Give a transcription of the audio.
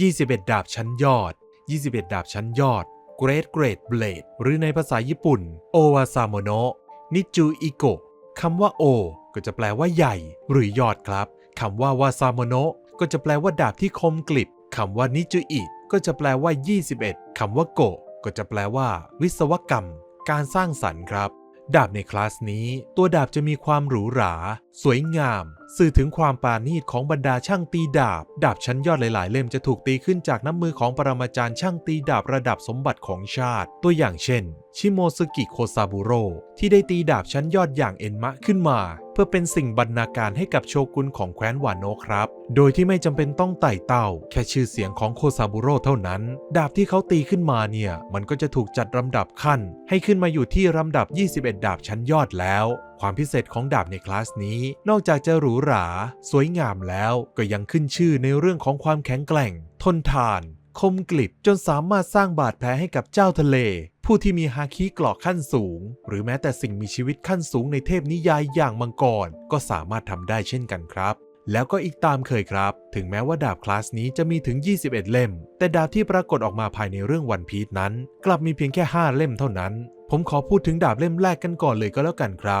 21 ดาบชั้นยอด 21 ดาบชั้นยอด Great Great Blade หรือในภาษาญี่ปุ่น โอวาซาโมโนะนิจูอิโกะคำว่าโอ ก็จะแปลว่าใหญ่ หรือยอดครับคำว่าวาซาโมโนะก็จะแปลว่าดาบที่คมกลิบคำว่านิจูอิก็จะแปลว่า 21 คำว่าโกะก็จะแปลว่า วิศวกรรม การสร้างสรรค์ครับ ดาบในคลาสนี้ ตัวดาบจะมีความหรูหรา สวยงาม สื่อถึงความปราณีตของบรรดาช่างตีดาบ ดาบชั้นยอดหลาย ๆ เล่มจะถูกตีขึ้นจากน้ำมือของปรมาจารย์ช่างตีดาบระดับสมบัติของชาติ ตัวอย่างเช่น ชิโมซึกิโคซาบุโร่ที่ได้ตีดาบชั้นยอดอย่างเอ็นมะขึ้นมา เพื่อเป็นสิ่งบรรณาการให้กับโชกุนของแคว้นวานโนครับ โดยที่ไม่จำเป็นต้องไต่เต้า แค่ชื่อเสียงของโคซาบุโร่เท่านั้น ดาบที่เขาตีขึ้นมาเนี่ย มันก็จะถูกจัดลำดับขั้น ให้ขึ้นมาอยู่ที่ลำดับ 21 ดาบชั้นยอดแล้ว ความพิเศษของดาบในคลาสนี้ นอกจากจะหรูหรา สวยงามแล้วก็ยังขึ้นชื่อในเรื่องของความแข็งแกร่ง ทนทาน คมกลิบจนสามารถสร้างบาดแผลให้กับเจ้าทะเล ผู้ที่มีฮาคิกราะขั้นสูง หรือแม้แต่สิ่งมีชีวิตขั้นสูงในเทพนิยายอย่างมังกร ก็สามารถทำได้เช่นกันครับแล้วก็อีกตามเคยครับ ถึงแม้ว่าดาบคลาสนี้จะมีถึง 21 เล่ม แต่ดาบที่ปรากฏออกมาภายในเรื่องวันพี e นั้น กลับมีเพียงแค่ 5 เล่มเท่านั้น ผมขอพูดถึงดาบเล่มแรกกันก่อนเลยก็แล้วกันครับ